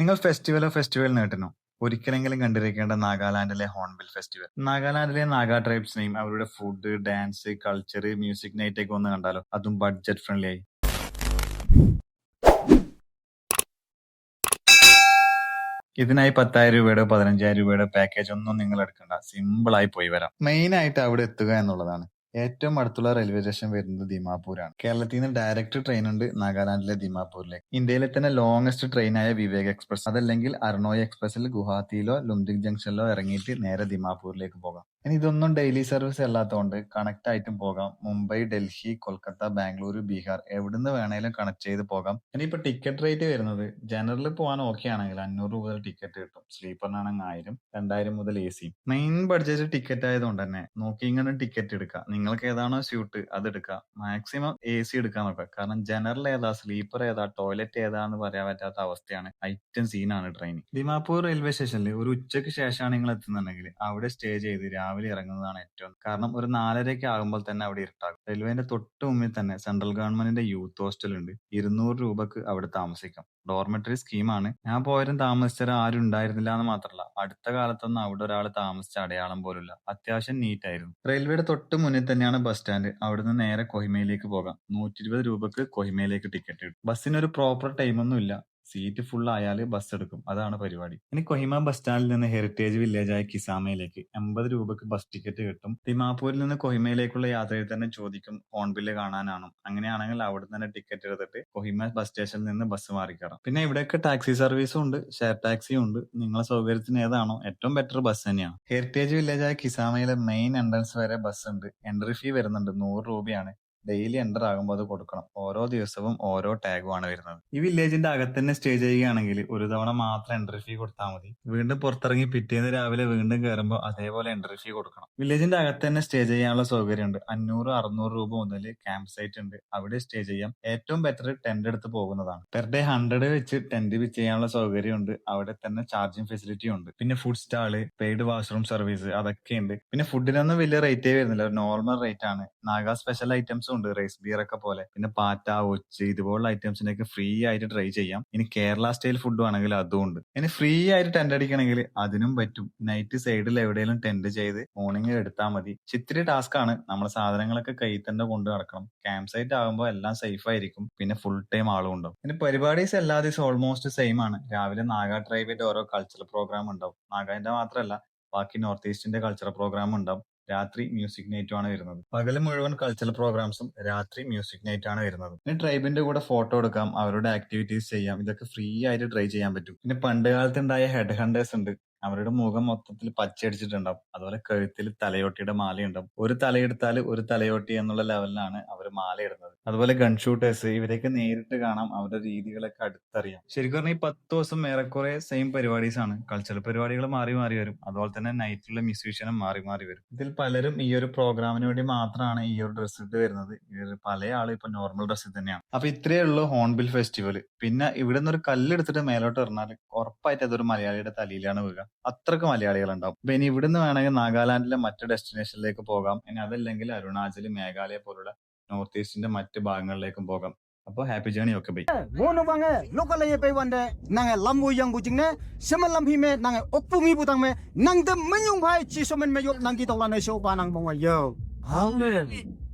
നിങ്ങൾ ഫെസ്റ്റിവലോ ഫെസ്റ്റിവൽ നേട്ടനോ? ഒരിക്കലെങ്കിലും കണ്ടിരിക്കേണ്ട നാഗാലാൻഡിലെ ഹോൺബിൽ ഫെസ്റ്റിവൽ നാഗാലാൻഡിലെ നാഗാ ട്രൈബ്സിനെയും അവരുടെ food dance culture music night ഒക്കെ ഒന്ന് കണ്ടാലോ? അതും ബഡ്ജറ്റ് ഫ്രണ്ട്ലി ആയി. ഇതിനായി പത്തായിരം രൂപയുടെ പതിനഞ്ചായിരം രൂപയുടെ പാക്കേജ് ഒന്നും നിങ്ങൾ എടുക്കണ്ട. സിമ്പിൾ ആയി പോയി വരാം. മെയിൻ ആയിട്ട് അവിടെ എത്തുക എന്നുള്ളതാണ്. ഏറ്റവും അടുത്തുള്ള റെയിൽവേ സ്റ്റേഷൻ വരുന്നത് ദിമാപൂരാണ്. കേരളത്തിൽ നിന്ന് ഡയറക്റ്റ് ട്രെയിൻ ഉണ്ട് നാഗാലാൻഡിലെ ദിമാപൂരിലേക്ക്. ഇന്ത്യയിലെ തന്നെ ലോങ്സ്റ്റ് ട്രെയിനായ വിവേക് എക്സ്പ്രസ് അതല്ലെങ്കിൽ അർണോയ് എക്സ്പ്രസിൽ ഗുവാഹത്തിയിലോ ലുംദിക് ജംഗ്ഷനിലോ ഇറങ്ങിയിട്ട് നേരെ ദിമാപൂരിലേക്ക് പോകാം. ഇനി ഇതൊന്നും ഡെയിലി സർവീസ് അല്ലാത്തതുകൊണ്ട് കണക്ട് ആയിട്ടും പോകാം. മുംബൈ ഡൽഹി കൊൽക്കത്ത ബാംഗ്ലൂർ ബീഹാർ. എവിടുന്ന് വേണേലും കണക്ട് ചെയ്ത് പോകാം. ഇനിയിപ്പോ ടിക്കറ്റ് റേറ്റ് വരുന്നത് ജനറലിൽ പോകാൻ ഓക്കെ ആണെങ്കിൽ അഞ്ഞൂറ് രൂപ ടിക്കറ്റ് കിട്ടും. സ്ലീപ്പറിനാണെങ്കിൽ ആയിരം രണ്ടായിരം മുതൽ A C main budget ticket ആയതുകൊണ്ട് തന്നെ നോക്കി ഇങ്ങനെ ടിക്കറ്റ് എടുക്കുക നിങ്ങൾക്ക് ഏതാണോ സ്യൂട്ട് അത് എടുക്കുക മാക്സിമം എ സി എടുക്കാൻ നോക്കുക. കാരണം ജനറൽ ഏതാ സ്ലീപ്പർ ഏതാ ടോയ്ലറ്റ് ഏതാന്ന് പറയാൻ പറ്റാത്ത അവസ്ഥയാണ്. ഐറ്റം സീനാണ് ട്രെയിൻ ദിമാപൂർ റെയിൽവേ സ്റ്റേഷനിൽ ഒരു ഉച്ചയ്ക്ക് ശേഷമാണ് നിങ്ങൾ എത്തുന്നുണ്ടെങ്കിൽ അവിടെ സ്റ്റേ ചെയ്ത് രാവിലെ ഇറങ്ങുന്നതാണ് ഏറ്റവും കാരണം ഒരു നാലരയൊക്കെ ആകുമ്പോൾ തന്നെ അവിടെ ഇരുട്ടാകും. റെയിൽവേന്റെ തൊട്ട് മുമ്പിൽ തന്നെ സെൻട്രൽ ഗവൺമെന്റിന്റെ യൂത്ത് ഹോസ്റ്റൽ ഉണ്ട്. ഇരുന്നൂറ് രൂപക്ക് അവിടെ താമസിക്കാം. ഡോർമെറ്ററി സ്കീമാണ്. ഞാൻ പോയാലും താമസിച്ചാൽ ആരും ഉണ്ടായിരുന്നില്ല എന്ന് മാത്രമല്ല അടുത്ത കാലത്തൊന്നും അവിടെ ഒരാൾ താമസിച്ച അടയാളം പോലുമില്ല. അത്യാവശ്യം നീറ്റ് ആയിരുന്നു. റെയിൽവേയുടെ തൊട്ട് മുന്നിൽ തന്നെയാണ് ബസ് സ്റ്റാൻഡ്. അവിടുന്ന് നേരെ കൊഹിമയിലേക്ക് പോകാം. നൂറ്റി ഇരുപത് രൂപക്ക് കൊഹിമയിലേക്ക് ടിക്കറ്റ് ബസ്സിന് ഒരു പ്രോപ്പർ ടൈമൊന്നും ഇല്ല സീറ്റ് ഫുൾ ആയാൽ ബസ് എടുക്കും. അതാണ് പരിപാടി. ഇനി കൊഹിമ ബസ് സ്റ്റാൻഡിൽ നിന്ന് ഹെറിറ്റേജ് വില്ലേജായ കിസാമയിലേക്ക് എൺപത് രൂപക്ക് ബസ് ടിക്കറ്റ് കിട്ടും. ദിമാപൂരിൽ നിന്ന് കൊഹിമയിലേക്കുള്ള യാത്രയിൽ തന്നെ ചോദിക്കും ഹോൺബില്ല് കാണാനാണ്. അങ്ങനെയാണെങ്കിൽ അവിടെ തന്നെ ടിക്കറ്റ് എടുത്തിട്ട് കൊഹിമ ബസ് സ്റ്റേഷനിൽ നിന്ന് ബസ് മാറിക്കറാം പിന്നെ ഇവിടെയൊക്കെ ടാക്സി സർവീസും ഉണ്ട് ഷെയർ ടാക്സിയും ഉണ്ട്. നിങ്ങളെ സൗകര്യത്തിന് ഏതാണോ? ഏറ്റവും ബെറ്റർ ബസ് തന്നെയാണ്. ഹെറിറ്റേജ് വില്ലേജായ കിസാമയിലെ മെയിൻ എൻട്രൻസ് വരെ ബസ് ഉണ്ട്. എൻട്രി ഫീ വരുന്നുണ്ട് നൂറ് രൂപയാണ്. ഡെയിലി എന്റർ ആകുമ്പോൾ അത് കൊടുക്കണം. ഓരോ ദിവസവും ഓരോ ടാഗുമാണ് വരുന്നത്. ഈ വില്ലേജിന്റെ അകത്ത് തന്നെ സ്റ്റേ ചെയ്യുകയാണെങ്കിൽ ഒരു തവണ മാത്രം എൻട്രി ഫീ കൊടുത്താൽ മതി. വീണ്ടും പുറത്തിറങ്ങി പിറ്റേന്ന് രാവിലെ വീണ്ടും കയറുമ്പോൾ അതേപോലെ എൻട്രി ഫീ കൊടുക്കണം. വില്ലേജിന്റെ അകത്ത് തന്നെ സ്റ്റേ ചെയ്യാനുള്ള സൗകര്യമുണ്ട്. അഞ്ഞൂറ് അറുന്നൂറ് രൂപ മുതൽ ക്യാമ്പ് സൈറ്റ് ഉണ്ട്. അവിടെ സ്റ്റേ ചെയ്യാം. ഏറ്റവും ബെറ്റർ ടെന്റ് എടുത്ത് പോകുന്നതാണ്. പെർ ഡേ ഹൺഡ്രഡ് വെച്ച് ടെന്റ് വിച്ച് ചെയ്യാനുള്ള സൗകര്യമുണ്ട്. അവിടെ തന്നെ ചാർജിങ് ഫെസിലിറ്റി ഉണ്ട്. പിന്നെ food stall paid washroom service അതൊക്കെ ഉണ്ട്. പിന്നെ ഫുഡിനൊന്നും വലിയ റേറ്റേ വരുന്നില്ല. നോർമൽ റേറ്റ് ആണ്. നാഗ സ്പെഷ്യൽ ഐറ്റംസും ഉണ്ട് റൈസ് ബിയർ ഒക്കെ പോലെ. പിന്നെ പാറ്റ ഒച്ച് ഇതുപോലുള്ള ഐറ്റംസിനൊക്കെ ഫ്രീ ആയിട്ട് ട്രൈ ചെയ്യാം. ഇനി കേരള സ്റ്റൈൽ ഫുഡ് ആണെങ്കിൽ അതും ഉണ്ട്. ഇനി ഫ്രീ ആയിട്ട് ടെന്റ് അടിക്കണമെങ്കിൽ അതിനും പറ്റും. നൈറ്റ് സൈഡിൽ എവിടെയെങ്കിലും ടെന്റ് ചെയ്ത് മോർണിംഗ് എടുത്താൽ മതി. ചിത്തിരി ടാസ്ക് ആണ്. നമ്മൾ സാധനങ്ങളൊക്കെ കയ്യിൽ തന്നെ കൊണ്ട് നടക്കണം. ക്യാമ്പ് സൈറ്റ് ആകുമ്പോൾ എല്ലാം സേഫ് ആയിരിക്കും. പിന്നെ ഫുൾ ടൈം ആളും ഉണ്ടാവും. പിന്നെ പരിപാടീസ് എല്ലാ ദിവസവും ഓൾമോസ്റ്റ് സെയിം ആണ്. രാവിലെ നാഗാ ട്രൈബിന്റെ ഓരോ കൾച്ചറൽ പ്രോഗ്രാം ഉണ്ടാവും. നാഗാന്റെ മാത്രമല്ല ബാക്കി നോർത്ത് ഈസ്റ്റിന്റെ കൾച്ചറൽ പ്രോഗ്രാം ഉണ്ടാവും. രാത്രി മ്യൂസിക് നൈറ്റും ആണ് വരുന്നത്. പകൽ മുഴുവൻ കൾച്ചറൽ പ്രോഗ്രാംസും രാത്രി മ്യൂസിക് നൈറ്റ് ആണ് വരുന്നത്. പിന്നെ ട്രൈബിന്റെ കൂടെ ഫോട്ടോ എടുക്കാം അവരുടെ ആക്ടിവിറ്റീസ് ചെയ്യാം ഇതൊക്കെ ഫ്രീ ആയിട്ട് ട്രൈ ചെയ്യാൻ പറ്റും. പിന്നെ പണ്ട് കാലത്ത് ഉണ്ടായ ഹെഡ് ഹണ്ടേഴ്സ് ഉണ്ട്. അവരുടെ മുഖം മൊത്തത്തിൽ പച്ചയടിച്ചിട്ടുണ്ടാവും. അതുപോലെ കഴുത്തിൽ തലയോട്ടിയുടെ മാലയുണ്ടാവും. ഒരു തലയെടുത്താൽ ഒരു തലയോട്ടി എന്നുള്ള ലെവലിലാണ് അവർ മാല ഇടുന്നത് അതുപോലെ ഗൺ ഷൂട്ടേഴ്സ് ഇവരെയൊക്കെ നേരിട്ട് കാണാം അവരുടെ രീതികളൊക്കെ അടുത്തറിയാം. ശരിക്കും പറഞ്ഞാൽ ഈ പത്ത് ദിവസം ഏറെക്കുറെ സെയിം പരിപാടീസ് ആണ്. കൾച്ചറൽ പരിപാടികൾ മാറി മാറി വരും. അതുപോലെ തന്നെ നൈറ്റിലുള്ള മ്യൂസീഷ്യനും മാറി മാറി വരും. ഇതിൽ പലരും ഈ ഒരു പ്രോഗ്രാമിന് വേണ്ടി മാത്രമാണ് ഈ ഒരു ഡ്രസ്സ് ഇട്ട് വരുന്നത്. പല ആളും ഇപ്പൊ നോർമൽ ഡ്രസ്സിൽ തന്നെയാണ്. അപ്പൊ ഇത്രയേ ഉള്ളൂ ഹോൺബിൽ ഫെസ്റ്റിവൽ പിന്നെ ഇവിടെ നിന്ന് ഒരു കല്ലെടുത്തിട്ട് മേലോട്ട് ഇറങ്ങാൽ ഉറപ്പായിട്ട് അതൊരു മലയാളിയുടെ തലയിലാണ് വീഴുക. അത്രയ്ക്ക് മലയാളികൾ ഉണ്ടാവും ഇനി ഇവിടുന്ന് വേണമെങ്കിൽ നാഗാലാൻഡിലെ മറ്റു ഡെസ്റ്റിനേഷനിലേക്ക് പോകാം. ഇനി അതല്ലെങ്കിൽ അരുണാചൽ മേഘാലയ പോലുള്ള നോർത്ത് ഈസ്റ്റിന്റെ മറ്റ് ഭാഗങ്ങളിലേക്കും പോകാം. അപ്പൊ ഹാപ്പി ജേണി ഒക്കെ പോയി ലംബുയങ്കുചിങ്ങ് ഒപ്പുങ്ങി പുതങ്ങ് നങ്ങൾ 好嘞。